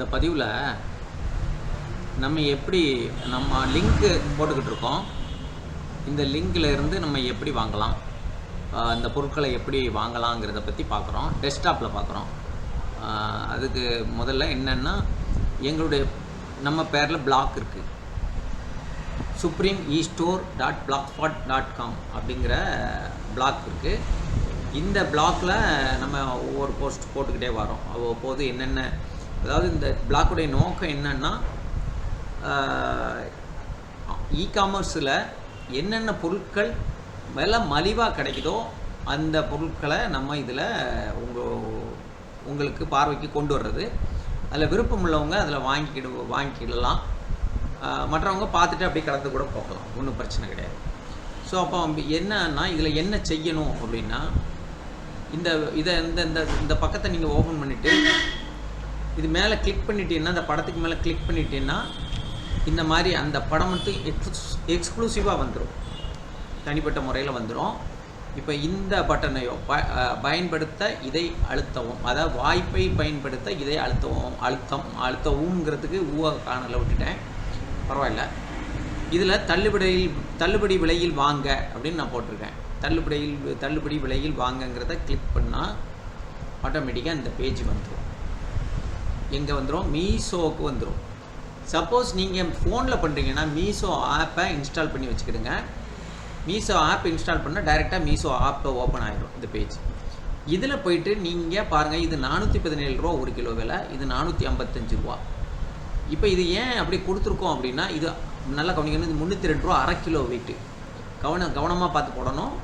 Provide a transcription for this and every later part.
இந்த பதிவில் நம்ம எப்படி நம்ம லிங்க்கு போட்டுக்கிட்டு இருக்கோம் இந்த லிங்கில் இருந்து நம்ம எப்படி வாங்கலாம். இந்த பொருட்களை எப்படி வாங்கலாங்கிறத பற்றி பார்க்குறோம் டெஸ்க்டாப்பில் பார்க்குறோம் அதுக்கு முதல்ல என்னென்னா எங்களுடைய நம்ம பேரில் பிளாக் இருக்குது supreme e store dot blogspot dot com அப்படிங்கிற பிளாக் இருக்குது இந்த பிளாக்ல நம்ம ஒவ்வொரு போஸ்ட் போட்டுக்கிட்டே வரோம். அவ்வப்போது என்னென்ன அதாவது இந்த பிளாக்குடைய நோக்கம் என்னன்னா இ காமர்ஸில் என்னென்ன பொருட்கள் விலை மலிவாக கிடைக்குதோ அந்த பொருட்களை நம்ம இதில் உங்கள் உங்களுக்கு பார்வைக்கு கொண்டு வர்றது. அதில் விருப்பம் உள்ளவங்க அதில் வாங்கிக்கிடு வாங்கிக்கிடலாம். மற்றவங்க பார்த்துட்டு அப்படியே கடந்து கூட போகலாம். ஒன்றும் பிரச்சனை கிடையாது. ஸோ அப்போ என்னன்னா இதில் என்ன செய்யணும் அப்படின்னா இந்த இதை இந்த இந்த பக்கத்தை நீங்கள் ஓப்பன் பண்ணிவிட்டு இது மேலே கிளிக் பண்ணிட்டீங்கன்னா அந்த படத்துக்கு மேலே கிளிக் பண்ணிட்டீங்கன்னா இந்த மாதிரி அந்த படம் மட்டும் எக்ஸ் எக்ஸ்க்ளூசிவாக வந்துடும் தனிப்பட்ட முறையில் வந்துடும் இப்போ இந்த பட்டனையோ ப பயன்படுத்த இதை அழுத்தவும் அதாவது வாய்ப்பை பயன்படுத்த இதை அழுத்தவும் அழுத்தம் அழுத்தவும்ங்கிறதுக்கு ஊவ காணலை விட்டுட்டேன். பரவாயில்ல. இதில் தள்ளுபடியில் தள்ளுபடி விலையில் வாங்க அப்படின்னு நான் போட்டிருக்கேன். தள்ளுபடியில் தள்ளுபடி விலையில் வாங்கங்கிறத கிளிக் பண்ணால் ஆட்டோமேட்டிக்காக இந்த பேஜ் வந்துடும் எங்கே வந்துடும் மீஷோவுக்கு வந்துடும் சப்போஸ் நீங்கள் ஃபோனில் பண்ணுறீங்கன்னா மீஷோ ஆப்பை இன்ஸ்டால் பண்ணி வச்சுக்கிடுங்க. மீஷோ ஆப் இன்ஸ்டால் பண்ணால் டைரெக்டாக மீஷோ ஆப்பை ஓப்பன் ஆகிடும் இந்த பேஜ் இதில் போயிட்டு நீங்கள் பாருங்கள் இது நானூற்றி பதினேழு ரூபா ஒரு கிலோ விலை இது நானூற்றி ஐம்பத்தஞ்சு ரூபா. இப்போ இது ஏன் அப்படி கொடுத்துருக்கோம் அப்படின்னா இது நல்லா கவனிக்கணும் இது முந்நூற்றி ரெண்டு ரூபா அரை கிலோ வெயிட்டு கவனம் கவனமாக பார்த்து போடணும்.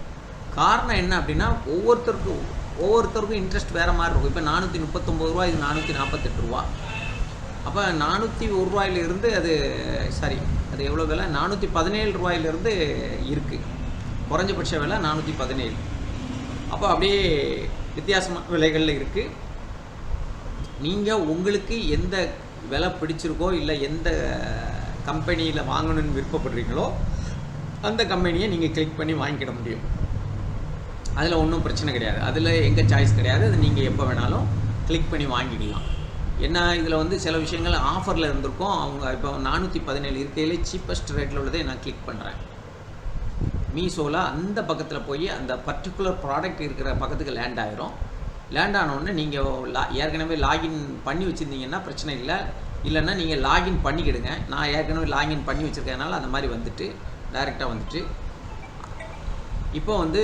காரணம் என்ன அப்படின்னா ஒவ்வொருத்தருக்கும் ஒவ்வொருத்தருக்கும் இன்ட்ரெஸ்ட் வேறு மாதிரி இருக்கும். இப்போ நானூற்றி முப்பத்தொம்பது ரூபா இது நானூற்றி நாற்பத்தெட்டு ரூபா. அப்போ நானூற்றி ஒரு ரூபாயிலிருந்து அது சாரி அது எவ்வளோ விலை? நானூற்றி பதினேழு ரூபாயிலிருந்து இருக்குது குறைஞ்சபட்ச விலை நானூற்றி பதினேழு. அப்போ அப்படியே வித்தியாசமான விலைகளில் இருக்குது நீங்கள் உங்களுக்கு எந்த விலை பிடிச்சிருக்கோ இல்லை எந்த கம்பெனியில் வாங்கணும்னு விருப்பப்படுறீங்களோ அந்த கம்பெனியை நீங்கள் கிளிக் பண்ணி வாங்கிக்கிட முடியும். அதில் ஒன்றும் பிரச்சனை கிடையாது. அதில் எங்கள் சாய்ஸ் கிடையாது. அது நீங்கள் எப்போ வேணாலும் கிளிக் பண்ணி வாங்கிக்கலாம். ஏன்னா இதில் வந்து சில விஷயங்கள் ஆஃபரில் இருந்திருக்கும். அவங்க இப்போ நானூற்றி பதினேழு இருக்கையிலே சீப்பஸ்ட் ரேட்டில் உள்ளதை நான் கிளிக் பண்ணுறேன் மீஷோவில் அந்த பக்கத்தில் போய் அந்த பர்டிகுலர் ப்ராடக்ட் இருக்கிற பக்கத்துக்கு லேண்ட் ஆகிரும் லேண்ட் ஆனவுடனே நீங்கள் லா ஏற்கனவே லாகின் பண்ணி வச்சுருந்தீங்கன்னா பிரச்சனை இல்லை. இல்லைன்னா நீங்கள் லாகின் பண்ணிக்கிடுங்க. நான் ஏற்கனவே லாகின் பண்ணி வச்சுருக்கனால அந்த மாதிரி வந்துட்டு டைரெக்டாக வந்துட்டு இப்போ வந்து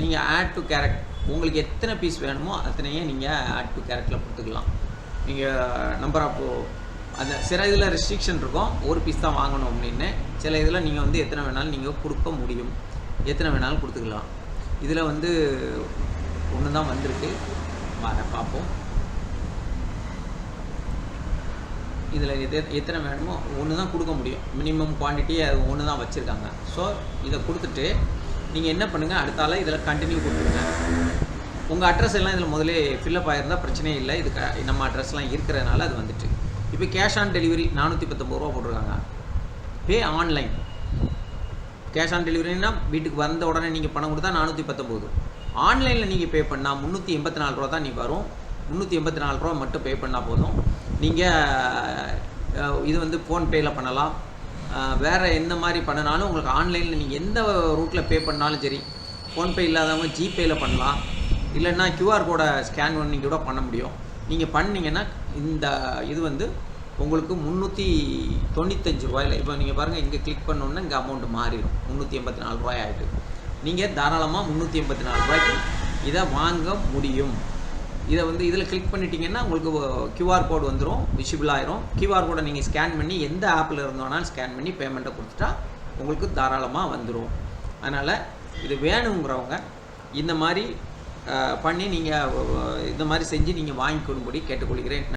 நீங்கள் ஆட் டு கேரக்ட் உங்களுக்கு எத்தனை பீஸ் வேணுமோ அத்தனையே நீங்கள் ஆட் டு கேரக்டில் கொடுத்துக்கலாம். நீங்கள் நம்பர் ஆஃப் அந்த சில இதில் ரெஸ்ட்ரிக்ஷன் இருக்கும் ஒரு பீஸ் தான் வாங்கணும் அப்படின்னு. சில இதில் நீங்கள் வந்து எத்தனை வேணாலும் நீங்கள் கொடுக்க முடியும். எத்தனை வேணாலும் கொடுத்துக்கலாம். இதில் வந்து ஒன்று தான் வந்திருக்கு. வர பார்ப்போம். இதில் எது எத்தனை வேணுமோ ஒன்று தான் கொடுக்க முடியும். மினிமம் குவான்டிட்டி அது ஒன்று தான் வச்சுருக்காங்க. ஸோ இதை கொடுத்துட்டு நீங்கள் என்ன பண்ணுங்கள் அடுத்தால இதில் கண்டினியூ கொடுத்துருங்க. உங்கள் அட்ரஸ் எல்லாம் இதில் முதலே ஃபில்லப் ஆகிருந்தால் பிரச்சனையே இல்லை. இது க நம்ம அட்ரஸ்லாம் இருக்கிறதுனால அது வந்துட்டு. இப்போ கேஷ் ஆன் டெலிவரி நானூற்றி பத்தொம்பது ரூபா போட்டிருக்காங்க. பே ஆன்லைன் கேஷ் ஆன் டெலிவரினா வீட்டுக்கு வந்த உடனே நீங்கள் பணம் கொடுத்தா நானூற்றி பத்தொம்போது ஆன்லைனில் நீங்கள் பே பண்ணால் முந்நூற்றி எண்பத்தி நாலு ரூபா தான் நீ வரும். முந்நூற்றி எண்பத்தி நாலு ரூபா மட்டும் பே பண்ணால் போதும். நீங்கள் இது வந்து ஃபோன்பேயில் பண்ணலாம். வேறு எந்த மாதிரி பண்ணினாலும் உங்களுக்கு ஆன்லைனில் நீங்கள் எந்த ரூட்டில் பே பண்ணாலும் சரி ஃபோன்பே இல்லாதவங்க ஜிபேயில் பண்ணலாம். இல்லைன்னா கியூஆர் கோடை ஸ்கேன் பண்ணி கூட பண்ண முடியும். நீங்கள் பண்ணிங்கன்னா இந்த இது வந்து உங்களுக்கு முந்நூற்றி தொண்ணூத்தஞ்சு ரூபாயில் இப்போ நீங்கள் பாருங்கள் இங்கே கிளிக் பண்ணோன்னா இங்கே அமௌண்ட் மாறிடும். முந்நூற்றி எண்பத்தி நாலு ரூபாய் ஆகிட்டு நீங்கள் தாராளமாக முந்நூற்றி எண்பத்தி நாலு ரூபாய்க்கு இதை வாங்க முடியும். இதை வந்து இதில் கிளிக் பண்ணிட்டீங்கன்னா உங்களுக்கு கியூஆர் கோடு வந்துடும் விசிபிள் ஆயிரும். கியூஆர் கோடை நீங்கள் ஸ்கேன் பண்ணி எந்த ஆப்பில் இருந்தோனாலும் ஸ்கேன் பண்ணி பேமெண்ட்டை கொடுத்துட்டா உங்களுக்கு தாராளமாக வந்துடும் அதனால் இது வேணுங்கிறவங்க இந்த மாதிரி பண்ணி நீங்கள் இந்த மாதிரி செஞ்சு நீங்கள் வாங்கிக்கொள்ளும்படி கேட்டுக்கொள்கிறேன்.